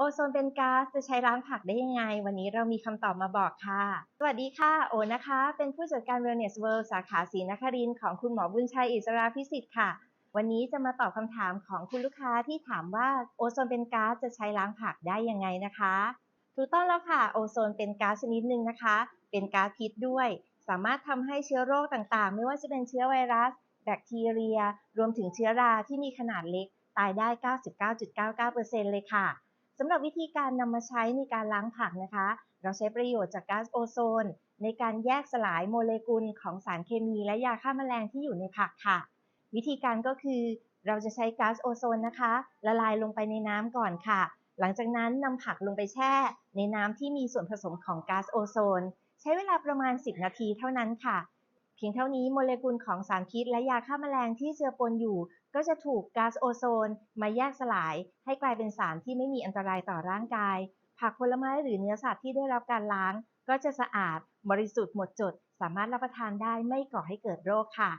โอโซนเป็นก๊าซจะใช้ล้างผักได้ยังไง วันนี้เรามีคำตอบมาบอกค่ะ สวัสดีค่ะ โอนะคะ เป็นผู้จัดการ Wellness World สาขาศรีนครินของคุณหมอบุญชัยอิสราพิสิทธิ์ค่ะ วันนี้จะมาตอบคำถามของคุณลูกค้าที่ถามว่าโอโซนเป็นก๊าซจะใช้ล้างผักได้ยังไงนะคะ ถูกต้องแล้วค่ะ โอโซนเป็นก๊าซชนิดหนึ่งนะคะ เป็นก๊าซพิษด้วย สามารถทำให้เชื้อโรคต่างๆ ไม่ว่าจะเป็นเชื้อไวรัส แบคทีเรีย รวมถึงเชื้อราที่มีขนาดเล็ก ตายได้ 99.99%เลยค่ะ สำหรับวิธีการนำมาใช้ในการล้างผักนะคะ เราใช้ประโยชน์จากก๊าซโอโซน ในการแยกสลายโมเลกุลของสารเคมี และยาฆ่าแมลงที่อยู่ในผักค่ะ วิธีการก็คือ เราจะใช้ก๊าซโอโซนนะคะ ละลายลงไปในน้ำก่อนค่ะ หลังจากนั้นนำผักลงไปแช่ ในน้ำที่มีส่วนผสมของก๊าซโอโซน ใช้เวลาประมาณ 10 นาทีเท่านั้นค่ะ เพียงเท่านี้โมเลกุลของสารพิษและยาฆ่าแมลงที่เจือปนอยู่ ก็จะถูกก๊าซโอโซน มาแยกสลาย ให้กลายเป็นสารที่ไม่มีอันตรายต่อร่างกาย ผักผลไม้หรือเนื้อสัตว์ที่ได้รับการล้าง ก็จะสะอาด บริสุทธิ์หมดจด สามารถรับประทานได้ไม่ก่อให้เกิดโรคค่ะ